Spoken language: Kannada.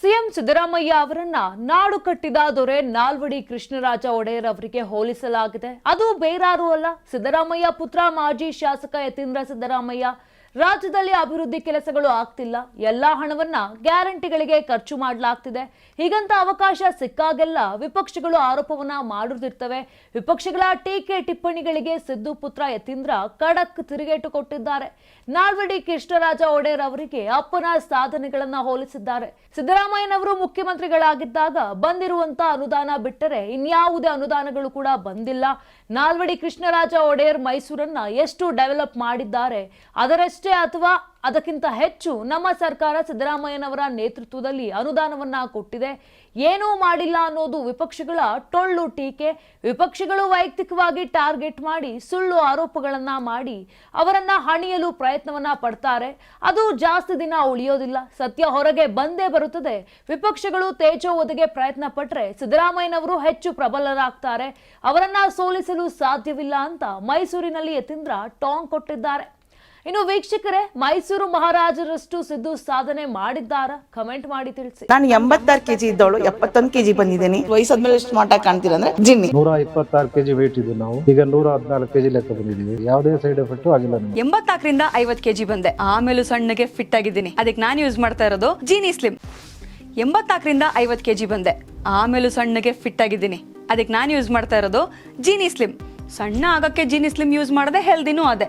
ಸಿಎಂ ಸಿದ್ದರಾಮಯ್ಯ ಅವರನ್ನ ನಾಡು ಕಟ್ಟಿದ ದೊರೆ ನಾಲ್ವಡಿ ಕೃಷ್ಣರಾಜ ಒಡೆಯರ್ ಅವರಿಗೆ ಹೋಲಿಸಲಾಗಿದೆ. ಅದು ಬೇರಾರು ಅಲ್ಲ. ಸಿದ್ದರಾಮಯ್ಯ ಪುತ್ರ ಮಾಜಿ ಶಾಸಕ ಯತೀಂದ್ರ ಸಿದ್ದರಾಮಯ್ಯ ರಾಜ್ಯದಲ್ಲಿ ಅಭಿವೃದ್ಧಿ ಕೆಲಸಗಳು ಆಗ್ತಿಲ್ಲ. ಎಲ್ಲ ಹಣವನ್ನ ಗ್ಯಾರಂಟಿಗಳಿಗೆ ಖರ್ಚು ಮಾಡಲಾಗ್ತಿದೆ. ಹೀಗಂತ ಅವಕಾಶ ಸಿಕ್ಕಾಗೆಲ್ಲ ವಿಪಕ್ಷಗಳು ಆರೋಪವನ್ನ ಮಾಡುತ್ತಿರ್ತವೆ ವಿಪಕ್ಷಗಳ ಟೀಕೆ ಟಿಪ್ಪಣಿಗಳಿಗೆ ಸಿದ್ದು ಪುತ್ರ ಯತೀಂದ್ರ ಖಡಕ್ ತಿರುಗೇಟು ಕೊಟ್ಟಿದ್ದಾರೆ. ನಾಲ್ವಡಿ ಕೃಷ್ಣರಾಜ ಒಡೆಯರ್ ಅವರಿಗೆ ಅಪ್ಪನ ಸಾಧನೆಗಳನ್ನ ಹೋಲಿಸಿದ್ದಾರೆ. ಸಿದ್ದರಾಮಯ್ಯನವರು ಮುಖ್ಯಮಂತ್ರಿಗಳಾಗಿದ್ದಾಗ ಬಂದಿರುವಂತ ಅನುದಾನ ಬಿಟ್ಟರೆ ಇನ್ಯಾವುದೇ ಅನುದಾನಗಳು ಕೂಡ ಬಂದಿಲ್ಲ. ನಾಲ್ವಡಿ ಕೃಷ್ಣರಾಜ ಒಡೆಯರ್ ಮೈಸೂರನ್ನ ಎಷ್ಟು ಡೆವಲಪ್ ಮಾಡಿದ್ದಾರೆ, ಅದರಷ್ಟೇ ಅಥವಾ ಅದಕ್ಕಿಂತ ಹೆಚ್ಚು ನಮ್ಮ ಸರ್ಕಾರ ಸಿದ್ದರಾಮಯ್ಯನವರ ನೇತೃತ್ವದಲ್ಲಿ ಅನುದಾನವನ್ನ ಕೊಟ್ಟಿದೆ. ಏನೂ ಮಾಡಿಲ್ಲ ಅನ್ನೋದು ವಿಪಕ್ಷಗಳ ಟೊಳ್ಳು ಟೀಕೆ. ವಿಪಕ್ಷಗಳು ವೈಯಕ್ತಿಕವಾಗಿ ಟಾರ್ಗೆಟ್ ಮಾಡಿ ಸುಳ್ಳು ಆರೋಪಗಳನ್ನ ಮಾಡಿ ಅವರನ್ನ ಹಣಿಯಲು ಪ್ರಯತ್ನವನ್ನ ಪಡ್ತಾರೆ. ಅದು ಜಾಸ್ತಿ ದಿನ ಉಳಿಯೋದಿಲ್ಲ. ಸತ್ಯ ಹೊರಗೆ ಬಂದೇ ಬರುತ್ತದೆ. ವಿಪಕ್ಷಗಳು ತೇಜೋವಧೆಗೆ ಪ್ರಯತ್ನ ಪಟ್ರೆ ಸಿದ್ದರಾಮಯ್ಯನವರು ಹೆಚ್ಚು ಪ್ರಬಲರಾಗ್ತಾರೆ. ಅವರನ್ನ ಸೋಲಿಸಲು ಸಾಧ್ಯವಿಲ್ಲ ಅಂತ ಮೈಸೂರಿನಲ್ಲಿ ಯತೀಂದ್ರ ಟಾಂಗ್ ಕೊಟ್ಟಿದ್ದಾರೆ. ಇನ್ನು ವೀಕ್ಷಕರೇ ಮೈಸೂರು ಮಹಾರಾಜರಷ್ಟು ಸಿದ್ದು ಸಾಧನೆ ಮಾಡಿದ್ದಾರ? ಕಮೆಂಟ್ ಮಾಡಿ ತಿಳಿಸಿ. ನಾನು ಎಂಬತ್ತಾರು ಕೆಜಿ ಇದ್ದವಳು ಎಪ್ಪತ್ತೊಂದು ಕೆಜಿ ಬಂದಿದ್ದೀನಿ. ವಯಸ್ಸಾದ್ಮೇಲೆ ಎಷ್ಟು ಮಾಟ ಕಾಣ್ತೀರ ಅಂದ್ರೆ ಜಿನ್ನಿ. ನೂರ ಇಪ್ಪತ್ತಾರು ಕೆಜಿ ವೇಟ್ ಇದ್ದು ನಾವು. ಈಗ ನೂರ ಹದಿನಾಲ್ಕು ಕೆಜಿ ಲೆಕ್ಕ ಬಂದಿದ್ದೀವಿ. ಯಾವುದೇ ಸೈಡ್ ಎಫೆಕ್ಟ್ ಆಗಿಲ್ಲ ನಮಗೆ. ಎಂಬತ್ನಾಲ್ಕರಿಂದ ಐವತ್ತು ಕೆಜಿ ಬಂದೆ. ಆಮೇಲೂ ಸಣ್ಣಗೆ ಫಿಟ್ ಆಗಿದ್ದೀನಿ. ಅದಕ್ಕೆ ನಾನು ಯೂಸ್ ಮಾಡ್ತಾ ಇರೋದು ಜೀನಿ ಸ್ಲಿಮ್ ಎಂಬತ್ನಾಲ್ಕರಿಂದ ಐವತ್ತು ಕೆಜಿ ಬಂದೆ. ಆಮೇಲೂ ಸಣ್ಣಗೆ ಫಿಟ್ ಆಗಿದ್ದೀನಿ. ಅದಕ್ಕೆ ನಾನು ಯೂಸ್ ಮಾಡ್ತಾ ಇರೋದು ಜೀನಿ ಸ್ಲಿಮ್ ಸಣ್ಣ ಆಗಕ್ಕೆ ಜೀನಿ ಸ್ಲಿಮ್ ಯೂಸ್ ಮಾಡದೆ ಹೆಲ್ದಿನೂ ಅದೇ.